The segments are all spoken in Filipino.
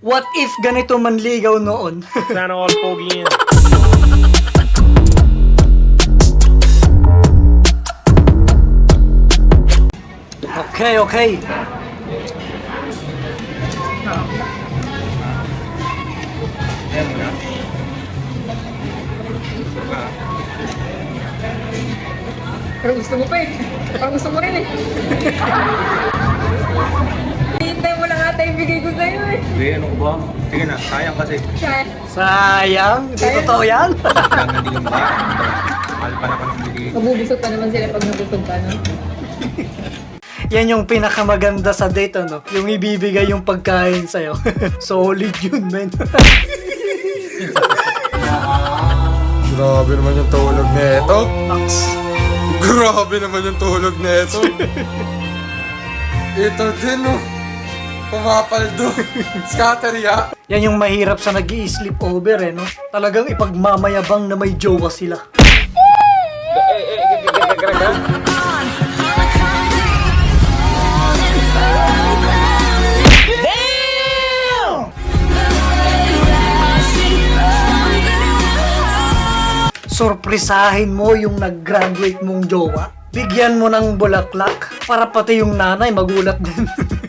What if ganito manligaw noon? Sana all pogi yan. okay, okay. Pero gusto mo pa eh. Parang gusto mo rin eh. Hintay mo lang ata ibigay ko sa'yo eh. Hindi, ano ko ba? Sige na, sayang kasi. Sayang, hindi totoo yan. Lang hindi yung ba? Mahal pa naman ang bigay. Mabubusog pa naman sila pag nabusog ka, no? yan yung pinakamaganda sa date, ano? Yung ibibigay yung pagkain sa'yo. Solid yun, men. Grabe naman yung tulog nito. Grabe naman yung tulog nito. Ito din, oh. Pumapaldo. Scatteria. Yan yung mahirap sa nag sleep over eh, no? Talagang ipagmamayabang na may jowa sila. Sorpresahin mo yung nag-graduate mong jowa. Bigyan mo ng bulaklak para pati yung nanay magulat din.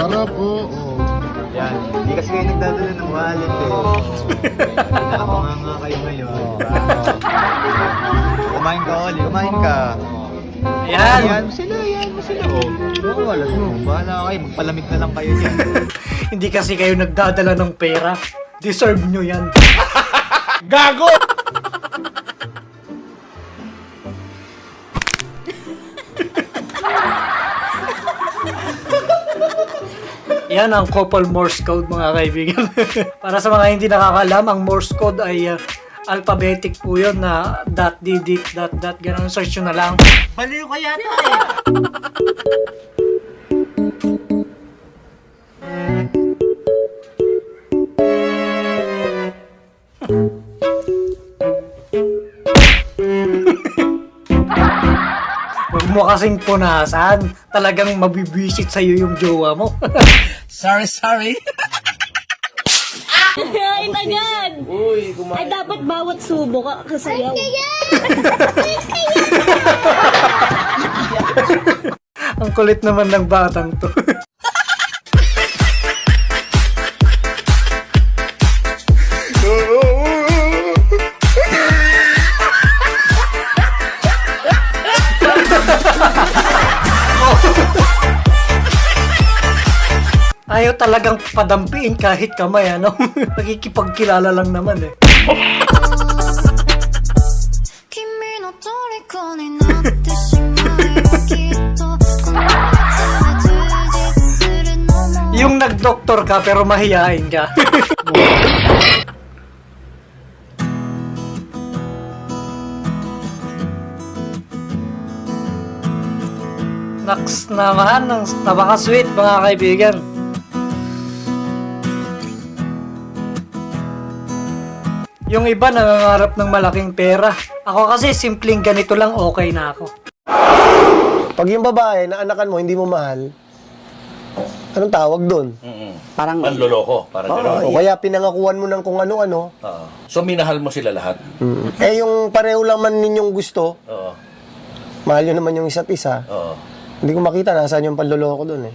Sarap po. Oh. Yan, hindi kasi kayo nagdadala ng wallet eh. Nakapanga nga kayo ngayon. Kumain ka, Oli. Kumain ka. Ayan. Yan mo sila, yan mo sila. Oh, Oo, wala mo. Bahala kayo. Magpalamig na lang kayo dyan. Hindi kasi kayo nagdadala ng pera. Deserve nyo yan. Gago! Yan ang couple Morse code mga kaibigan. Para sa mga hindi nakakalam, ang Morse code ay uh, alphabetic po yun na dot d dit dot dot ganun search nyo na lang. Baliw ka yata eh. Huwag mo kasing punasan. Talagang mabibwisit sa'yo yung jowa mo. sorry, sorry. Ay, agad! Uy, Ay, dapat bawat subo ka kasayaw. ang kulit naman ng batang to. kayo talagang padampiin kahit kamay, ano? Nakikipagkilala lang naman eh. Yung nagdoktor ka pero mahihain ka. Naks naman, naks, napaka-sweet mga kaibigan. Yung iba nangangarap ng malaking pera. Ako kasi simpleng ganito lang okay na ako. Pag yung babae na anakan mo hindi mo mahal, anong tawag doon? Parang Panloloko, parang gano'n. O kaya pinangakuan mo ng kung ano-ano. Oo. So, minahal mo sila lahat. Eh yung pareho lang man ninyong gusto, Oo. mahal nyo naman yung isa't isa. Oo. Hindi ko makita nasaan yung panloloko doon eh.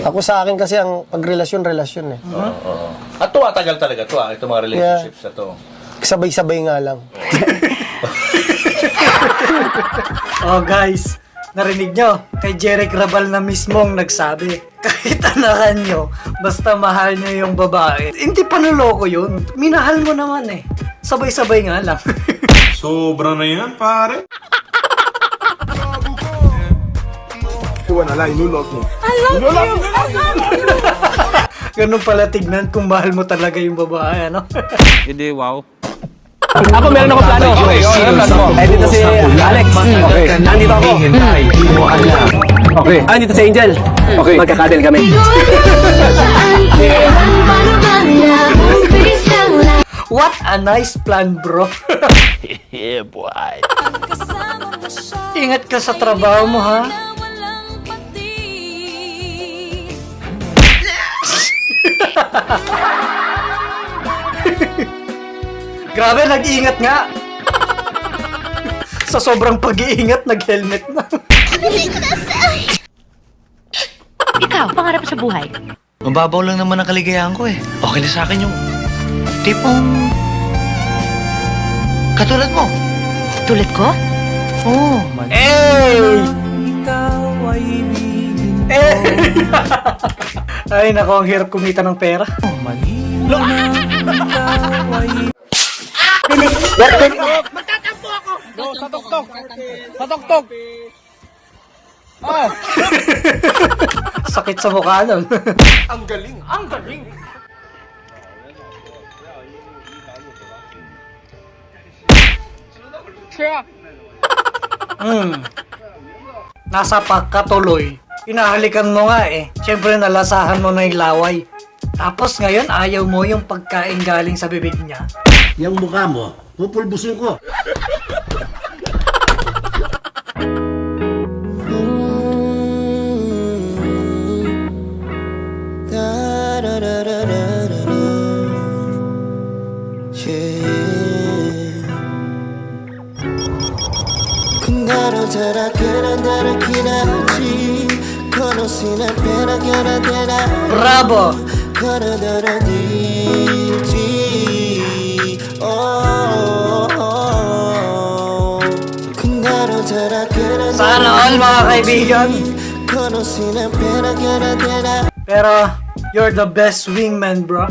Ako sa akin kasi ang pagrelasyon, relasyon eh. Oo. oo. At tumatagal talaga to, ah, itong mga relationships na to. Sabay-sabay nga lang. Oh guys, narinig nyo? Kay Jeric Rabal na mismong nagsabi, kahit anakan nyo, basta mahal nyo yung babae. Hindi panuloko yun. Minahal mo naman eh. Sabay-sabay nga lang. Sobra na yan, pare. Ganun pala tignan kung mahal mo talaga yung babae, ano? Hindi, wow. Ako meron ako plano. Okay, okay, ano plano mo? Eh, dito si Alex. Okay. Nandito ako. Okay. Ah, dito si Angel. Okay. Magkakadel kami. What a nice plan, bro. Yeah, boy. Ingat ka sa trabaho mo, ha? Grabe, nag-iingat nga. Sa sobrang pag-iingat, nag-helmet na. Ikaw, pangarap sa buhay. Mababaw lang naman ang kaligayahan ko eh. Okay na sa akin yung tipong katulad mo. Tulad ko? Oo. Hey! Eh! Ay, nako, ang hirap kumita ng pera. Sakit sa mukha nun. Hmm. Nasa pagkatuloy. Hinahalikan mo nga eh. Siyempre nalasahan mo na yung laway. Tapos ngayon ayaw mo yung pagkain galing sa bibig niya. Yung mukha mo, pupulbusin ko. Bravo! Sana all mga kaibigan. Pero, you're the best wingman, bro.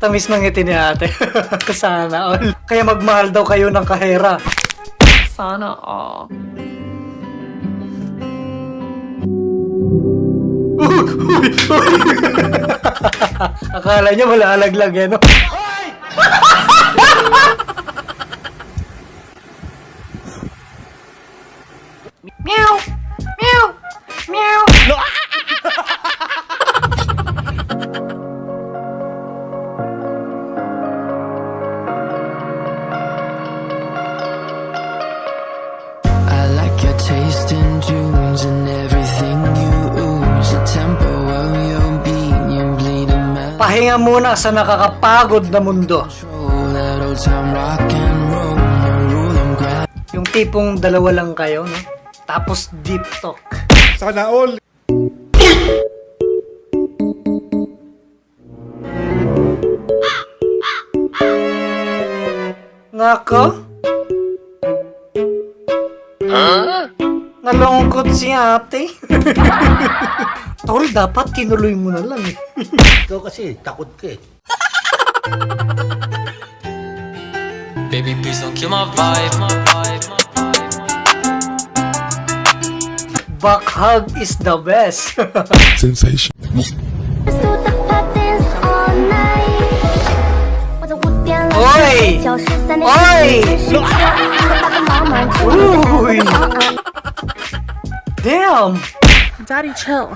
Tamis ng ngiti ni ate. Sana all. Kaya magmahal daw kayo ng kahera. Sana all. Akala niya wala alaglag eh, no? Pahinga muna sa nakakapagod na mundo. Yung tipong dalawa lang kayo, no? Tapos deep talk. Sana all. Nako? Nalungkot si ate. Tol, dapat tinuloy mo na lang eh. Ikaw kasi, takot ka eh. Baby please don't kill my vibe, my vibe, my Back hug is the best. Sensation. Oy! Oy! Uy! Damn! Daddy, chill.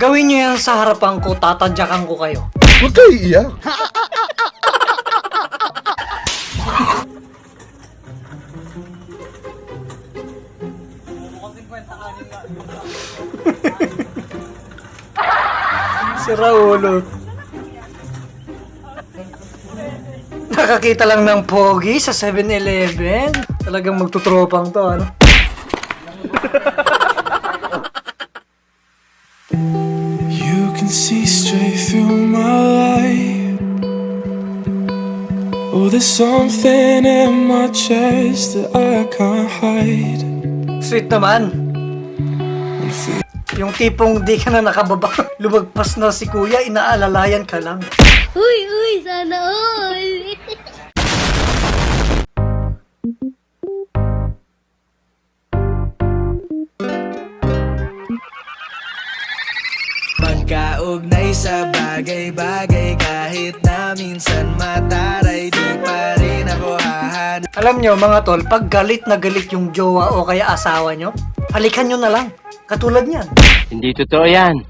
Gawin niyo yan sa harapan ko, tatadyakan ko kayo. Huwag kayo iiyak. Si Raulo. Nakakita lang ng pogi sa 7-Eleven. Talagang magtutropang to, ano? You can see straight through my life. Oh, there's something in my chest that I can't hide. Sweet naman. Yung tipong di ka na nakababa, lumagpas na si kuya, inaalalayan ka lang. Uy, uy, sana all. Magkaugnay sa bagay-bagay kahit na minsan mataray di pa rin ako hahan Alam nyo mga tol, pag galit na galit yung jowa o kaya asawa nyo, halikan nyo na lang. Katulad niyan. Hindi totoo yan.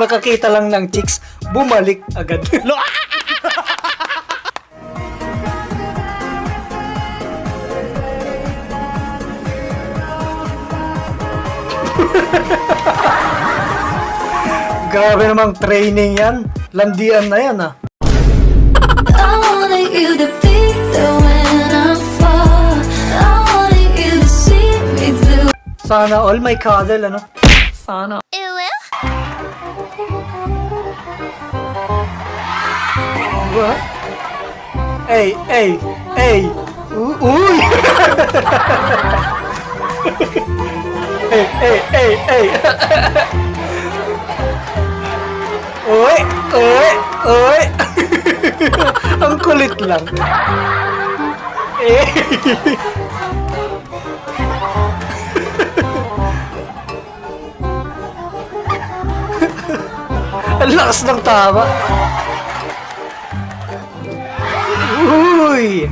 Makakita lang ng chicks, bumalik agad. Grabe namang training yan. Landian na yan ah. You to be there when I fall. I wanted you to see me through. Sana all may cuddle ano. Sana. What? Ey, ey, ey. U- Uy! ey, ey, ey, ey. Uy, uy, uy. Ang kulit lang. Eh. Ang lakas ng tama. Uy!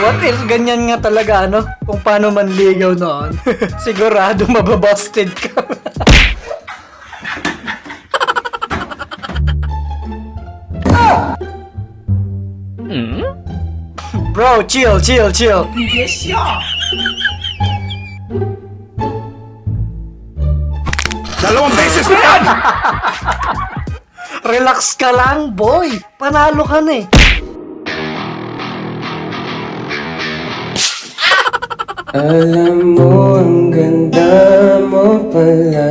What if ganyan nga talaga ano? Kung paano manligaw noon. Sigurado mababusted ka. Bro, chill, chill, chill. Dalawang beses na yan! Relax ka lang, boy. Panalo ka na eh. Alam mo ang ganda mo pala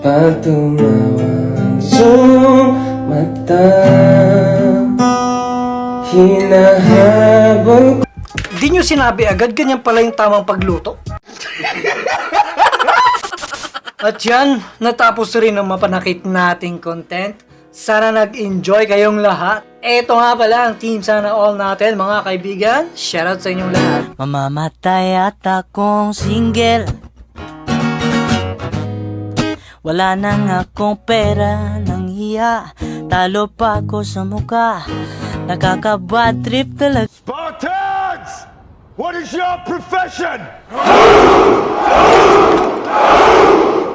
Pag tumawa ang iyong mata Hinahabol Di nyo sinabi agad, ganyan pala yung tamang pagluto. At yan, natapos rin ang mapanakit nating content. Sana nag-enjoy kayong lahat. Eto nga pala ang team sana all natin mga kaibigan. Shoutout sa inyong lahat. Mamamatay at akong single Wala nang akong pera nang hiya Talo pa ako sa muka Nakaka-bad trip talaga Spartans! What is your profession?